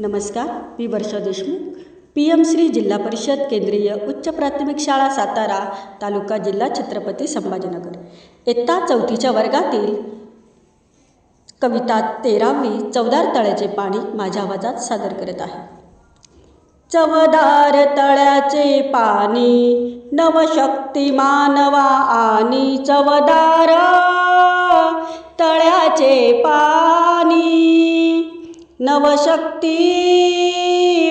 नमस्कार मी Varsha Deshmukh. P M Shri जिल्हा परिषद केंद्रीय उच्च प्राथमिक शाळा सातारा तालुका जिल्हा छत्रपती संभाजीनगर. इयत्ता चौथीच्या वर्गातील कविता तेरावी चवदार तळ्याचे पाणी माझ्या आवाजात सादर करत आहे. चवदार तळ्याचे पाणी नवशक्ती मानवा आणि चवदार तळ्याचे पाणी नवशक्ती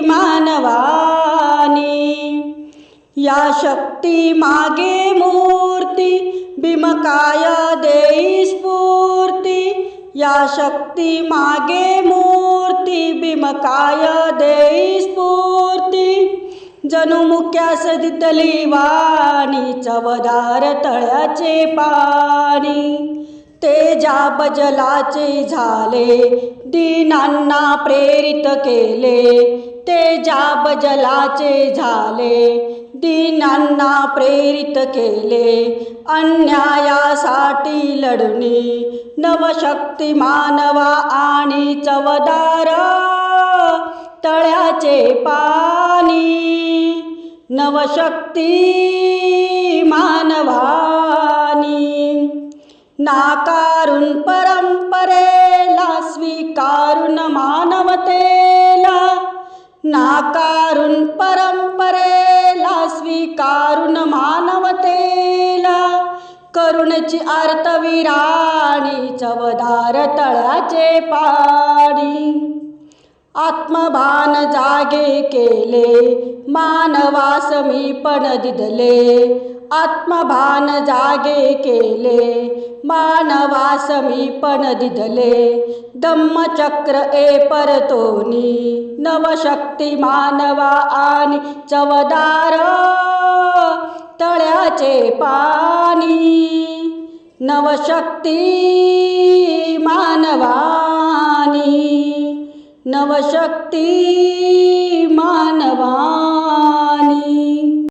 मानवानी. या शक्ती मागे मूर्ती भीमकाय देई स्फूर्ती. या शक्ती मागे मूर्ती भीमकाय देई स्फूर्ती. जनुमुख्या सदितली दितली वाणी चवदार तळ्याचे पाणी. तेजा बजलाचे झाले दीनांना प्रेरित केले. तेजा बजलाचे झाले दीनांना प्रेरित केले. अन्यायासाठी लढणी नवशक्ती मानवा आणि चवदार तळ्याचे पाणी नवशक्ती मानवा. नाकारून परंपरेला स्वीकारून मानवतेला. नाकारून परंपरेला स्वीकारून मानवतेला. करुणची अर्थविराणी चवदार तळ्याचे पाणी. आत्मभान जागे केले मानवास मी पण दिदले. आत्मभान जागे केले. मानवास मी पण दिदले ए परतोनी. नवशक्ती मानवा आणि चवदार. तळ्याचे पाणी. नवशक्ती मानवानी. नवशक्ती